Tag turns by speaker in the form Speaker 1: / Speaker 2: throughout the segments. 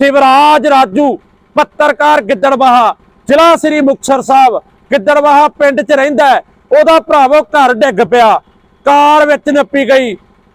Speaker 1: ਸਿਵਰਾਜ ਰਾਜੂ, ਪੱਤਰਕਾਰ ਗਿੱਦੜਬਾਹਾ ਜ਼ਿਲ੍ਹਾ ਸ੍ਰੀ ਮੁਕਤਸਰ ਸਾਹਿਬ। ਗਿੱਦੜਬਾਹਾ ਪਿੰਡ 'ਚ ਰਹਿੰਦਾ ਉਹਦਾ ਭਰਾਵੋ ਘਰ ਡਿੱਗ ਪਿਆ। ਕਾਰ ਵਿੱਚ ਨੱਪੀ ਗਈ।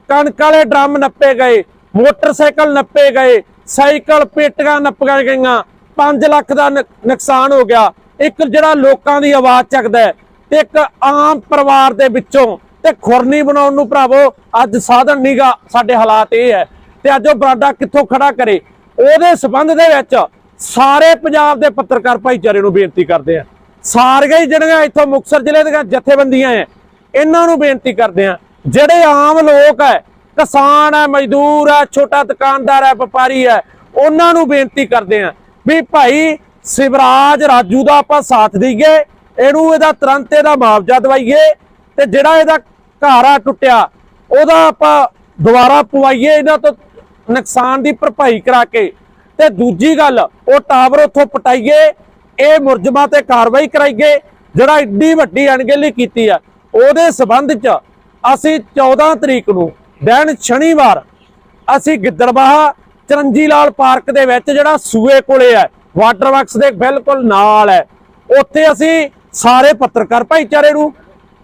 Speaker 1: ਕਣਕ ਵਾਲੇ ਡਰਮ ਨੱਪੇ ਗਏ। ਮੋਟਰਸਾਈਕਲ ਨੱਪੇ ਗਏ। ਸਾਈਕਲ ਪੇਟੀਆਂ ਨੱਪੀਆਂ ਗਈਆਂ। 5 ਲੱਖ ਦਾ ਨੁਕਸਾਨ ਹੋ ਗਿਆ। ਇੱਕ ਜਿਹੜਾ ਲੋਕਾਂ ਦੀ ਆਵਾਜ਼ ਚੱਕਦਾ ਤੇ ਇੱਕ ਆਮ ਪਰਿਵਾਰ ਦੇ ਵਿੱਚੋਂ ਤੇ ਖੁਰਨੀ ਬਣਾਉਣ ਨੂੰ ਭਰਾਵੋ ਅੱਜ ਸਾਧਨ ਨੀਗਾ। ਸਾਡੇ ਹਾਲਾਤ ਇਹ ਹੈ। ਤੇ ਅੱਜ ਉਹ ਬਰਾਡਾ ਕਿੱਥੋਂ ਖੜਾ ਕਰੇ? ਉਹਦੇ ਸਬੰਧ ਦੇ ਵਿੱਚ ਸਾਰੇ ਪੰਜਾਬ ਦੇ ਪੱਤਰਕਾਰ ਭਾਈਚਾਰੇ ਨੂੰ ਬੇਨਤੀ ਕਰਦੇ ਆ। ਸਾਰੀਆਂ ਹੀ ਜਿਹੜੀਆਂ ਇੱਥੋਂ ਮੁਕਤਸਰ ਜ਼ਿਲ੍ਹੇ ਦੀਆਂ ਜਥੇਬੰਦੀਆਂ ਐ, ਇਹਨਾਂ ਨੂੰ ਬੇਨਤੀ ਕਰਦੇ ਆ। ਜਿਹੜੇ ਆਮ ਲੋਕ ਐ, ਕਿਸਾਨ ਐ, ਮਜ਼ਦੂਰ ਐ, ਛੋਟਾ ਦੁਕਾਨਦਾਰ ਐ, ਵਪਾਰੀ ਐ, ਉਹਨਾਂ ਨੂੰ ਬੇਨਤੀ ਕਰਦੇ ਆ ਵੀ ਭਾਈ ਸਿਵਰਾਜ ਰਾਜੂ ਦਾ ਆਪਾਂ ਸਾਥ ਦਈਏ, ਇਹਨੂੰ ਇਹਦਾ ਤੁਰੰਤ ਇਹਦਾ ਮੁਆਵਜ਼ਾ ਦਵਾਈਏ ਤੇ ਜਿਹੜਾ ਇਹਦਾ ਘਾਰਾ ਟੁੱਟਿਆ, ਉਹਦਾ ਆਪਾਂ ਦੁਬਾਰਾ ਪਵਾਈਏ, ਇਹਨਾਂ ਤੋਂ ਨੁਕਸਾਨ ਦੀ ਭਰਪਾਈ ਕਰਾ ਕੇ। ਤੇ ਦੂਜੀ ਗੱਲ, ਉਹ ਟਾਵਰ ਉੱਥੋਂ ਪਟਾਈਏ, ਇਹ ਮੁਰਜਮਾ ਤੇ ਕਾਰਵਾਈ ਕਰਾਈਏ, ਜਿਹੜਾ ਇੱਡੀ ਵੱਡੀ ਅਣਗਹਿਲੀ ਕੀਤੀ ਆ। ਉਹਦੇ ਸਬੰਧ ਚ ਅਸੀਂ 14 ਤਰੀਕ ਨੂੰ, ਦਿਨ ਸ਼ਨੀਵਾਰ, ਅਸੀਂ ਗਿੱਦੜਬਾਹਾ ਚਰੰਜੀ ਲਾਲ ਪਾਰਕ ਦੇ ਵਿੱਚ ਜਿਹੜਾ ਸੂਏ ਕੋਲੇ ਹੈ ਵਾਟਰ ਵਰਕਸ ਦੇ ਬਿਲਕੁਲ ਨਾਲ ਹੈ ਉੱਥੇ ਅਸੀਂ ਸਾਰੇ ਪੱਤਰਕਾਰ ਭਾਈਚਾਰੇ ਨੂੰ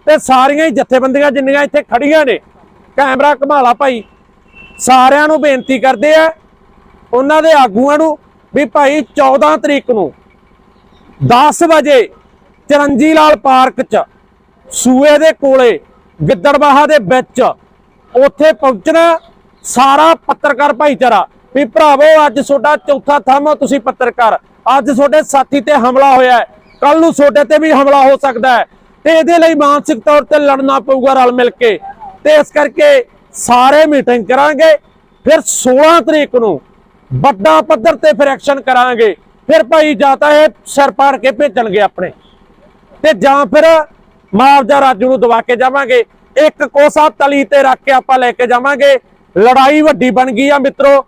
Speaker 1: ਤੇ ਸਾਰੀਆਂ ਹੀ ਜਥੇਬੰਦੀਆਂ ਜਿੰਨੀਆਂ ਇੱਥੇ ਖੜੀਆਂ ਨੇ, ਕੈਮਰਾ ਘਮਾਲਾ ਭਾਈ ਸਾਰਿਆਂ ਨੂੰ ਬੇਨਤੀ ਕਰਦੇ ਆ, ਉਹਨਾਂ ਦੇ ਆਗੂਆਂ ਨੂੰ ਵੀ ਭਾਈ 14 ਤਰੀਕ ਨੂੰ 10 ਵਜੇ ਚਰੰਜੀ ਲਾਲ ਪਾਰਕ 'ਚ ਸੂਏ ਦੇ ਕੋਲੇ, ਗਿੱਦੜਬਾਹਾ ਦੇ ਵਿੱਚ ਉੱਥੇ ਪਹੁੰਚਣਾ ਸਾਰਾ ਪੱਤਰਕਾਰ ਭਾਈਚਾਰਾ ਵੀ ਭਰਾਵੋ ਅੱਜ ਤੁਹਾਡਾ ਚੌਥਾ ਥੰਮ ਹੋ ਤੁਸੀਂ ਪੱਤਰਕਾਰ। ਅੱਜ ਤੁਹਾਡੇ ਸਾਥੀ ਤੇ ਹਮਲਾ ਹੋਇਆ ਹੈ। ਕੱਲ ਨੂੰ ਤੁਹਾਡੇ ਤੇ ਵੀ ਹਮਲਾ ਹੋ ਸਕਦਾ ਹੈ। ਤੇ ਇਹਦੇ ਲਈ ਮਾਨਸਿਕ ਤੌਰ ਤੇ ਲੜਨਾ ਪਊਗਾ ਰਲ ਮਿਲ ਕੇ। ਤੇ ਇਸ ਕਰਕੇ ਸਾਰੇ ਮੀਟਿੰਗ ਕਰਾਂਗੇ, ਫਿਰ 16 ਤਰੀਕ ਨੂੰ ਵੱਡਾ ਪੱਧਰ ਤੇ ਫਿਰ ਐਕਸ਼ਨ ਕਰਾਂਗੇ। ਫਿਰ ਭਾਈ ਜਾਂ ਤਾਂ ਇਹ ਸਿਰ ਪਾੜ ਕੇ ਭੇਜਣਗੇ ਆਪਣੇ। ਤੇ ਜਾਂ ਫਿਰ ਮੁਆਵਜ਼ਾ ਰਾਜੂ ਨੂੰ ਦਵਾ ਕੇ ਜਾਵਾਂਗੇ। ਇੱਕ ਕੋਸਾ ਤਲੀ ਤੇ ਰੱਖ ਕੇ ਆਪਾਂ ਲੈ ਕੇ ਜਾਵਾਂਗੇ। ਲੜਾਈ ਵੱਡੀ ਬਣ ਗਈ ਆ ਮਿੱਤਰੋ।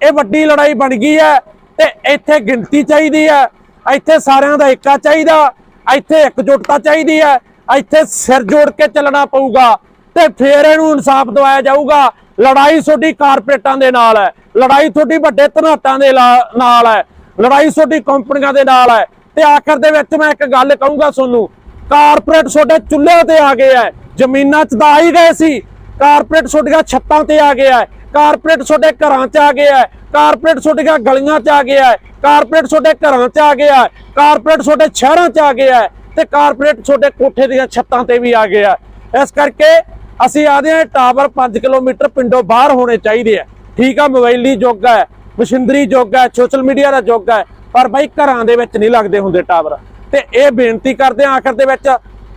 Speaker 1: ਇਹ ਵੱਡੀ ਲੜਾਈ ਬਣ ਗਈ ਹੈ ਤੇ ਇੱਥੇ ਗਿਣਤੀ ਚਾਹੀਦੀ ਹੈ ਇੱਥੇ ਸਾਰਿਆਂ ਦਾ ਏਕਾ ਚਾਹੀਦਾ। ਇੱਥੇ ਇਕਜੁੱਟਤਾ ਚਾਹੀਦੀ ਹੈ ਇੱਥੇ ਸਿਰ ਜੋੜ ਕੇ ਚੱਲਣਾ ਪਊਗਾ। ਤੇ ਫੇਰ ਇਹਨੂੰ ਇਨਸਾਫ ਦਿਵਾਇਆ ਜਾਊਗਾ। ਲੜਾਈ ਤੁਹਾਡੀ ਕਾਰਪੋਰੇਟਾਂ ਦੇ ਨਾਲ ਹੈ। ਲੜਾਈ ਤੁਹਾਡੀ ਵੱਡੇ ਧਨਾਟਾਂ ਦੇ ਲਾ- ਨਾਲ ਹੈ। ਲੜਾਈ ਤੁਹਾਡੀ ਕੰਪਨੀਆਂ ਦੇ ਨਾਲ ਹੈ। ਤੇ ਆਖਰ ਦੇ ਵਿੱਚ ਮੈਂ ਇੱਕ ਗੱਲ ਕਹੂੰਗਾ ਤੁਹਾਨੂੰ। ਕਾਰਪੋਰੇਟ ਤੁਹਾਡੇ ਚੁੱਲ੍ਹੇ ਤੇ ਆ ਗਏ ਹੈ। ਜ਼ਮੀਨਾਂ 'ਚ ਤਾਂ ਆ ਹੀ ਗਏ ਸੀ। ਕਾਰਪੋਰੇਟ ਤੁਹਾਡੀਆਂ ਛੱਤਾਂ ਤੇ ਆ ਗਿਆ ਹੈ। ਕਾਰਪੋਰੇਟ ਤੁਹਾਡੇ ਘਰਾਂ 'ਚ ਆ ਗਿਆ ਹੈ। ਕਾਰਪੋਰੇਟ ਤੁਹਾਡੀਆਂ ਗਲੀਆਂ 'ਚ ਆ ਗਿਆ ਹੈ। ਕਾਰਪੋਰੇਟ ਤੁਹਾਡੇ ਘਰਾਂ 'ਚ ਆ ਗਿਆ ਕਾਰਪੋਰੇਟ ਤੁਹਾਡੇ ਸ਼ਹਿਰਾਂ 'ਚ ਆ ਗਿਆ ਹੈ। ਤੇ ਕਾਰਪੋਰੇਟ ਤੁਹਾਡੇ ਕੋਠੇ ਦੀਆਂ ਛੱਤਾਂ ਤੇ ਵੀ ਆ ਗਿਆ ਹੈ। ਇਸ ਕਰਕੇ ਅਸੀਂ ਆਦੇ ਹਾਂ ਟਾਵਰ 5 ਕਿਲੋਮੀਟਰ ਪਿੰਡੋਂ ਬਾਹਰ ਹੋਣੇ ਚਾਹੀਦੇ ਆ। ਠੀਕ ਆ ਮੋਬਾਈਲੀ ਯੁੱਗ ਹੈ ਮਸ਼ੀਨਰੀ ਯੁੱਗ ਹੈ ਸੋਸ਼ਲ ਮੀਡੀਆ ਦਾ ਯੁੱਗ ਹੈ ਪਰ ਬਾਈ ਘਰਾਂ ਦੇ ਵਿੱਚ ਨਹੀਂ ਲੱਗਦੇ ਹੁੰਦੇ ਟਾਵਰ। ਤੇ ਇਹ ਬੇਨਤੀ ਕਰਦੇ ਆ ਆਖਰ ਦੇ ਵਿੱਚ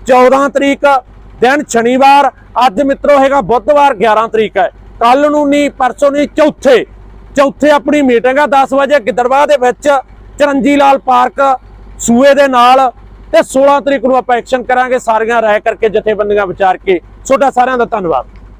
Speaker 1: 14 ਤਰੀਕ ਦਿਨ ਸ਼ਨੀਵਾਰ, ਅੱਜ ਮਿੱਤਰੋ ਹੈਗਾ ਬੁੱਧਵਾਰ 11 ਤਰੀਕ ਹੈ। ਕੱਲ ਨੂੰ ਨਹੀਂ, ਪਰਸੋਂ ਨਹੀਂ, ਚੌਥੇ। ਚੌਥੇ ਆਪਣੀ ਮੀਟਿੰਗ ਆ 10 ਵਜੇ ਗਿੱਦੜਬਾਹ ਦੇ ਵਿੱਚ ਚਰੰਜੀ ਲਾਲ ਪਾਰਕ, ਸੂਏ ਦੇ ਨਾਲ। ਤੇ 16 ਤਰੀਕ ਨੂੰ ਆਪਾਂ ਐਕਸ਼ਨ ਕਰਾਂਗੇ, ਸਾਰੀਆਂ ਰਾਇ ਕਰਕੇ ਜਥੇਬੰਦੀਆਂ ਵਿਚਾਰ ਕੇ। ਤੁਹਾਡਾ ਸਾਰਿਆਂ ਦਾ ਧੰਨਵਾਦ।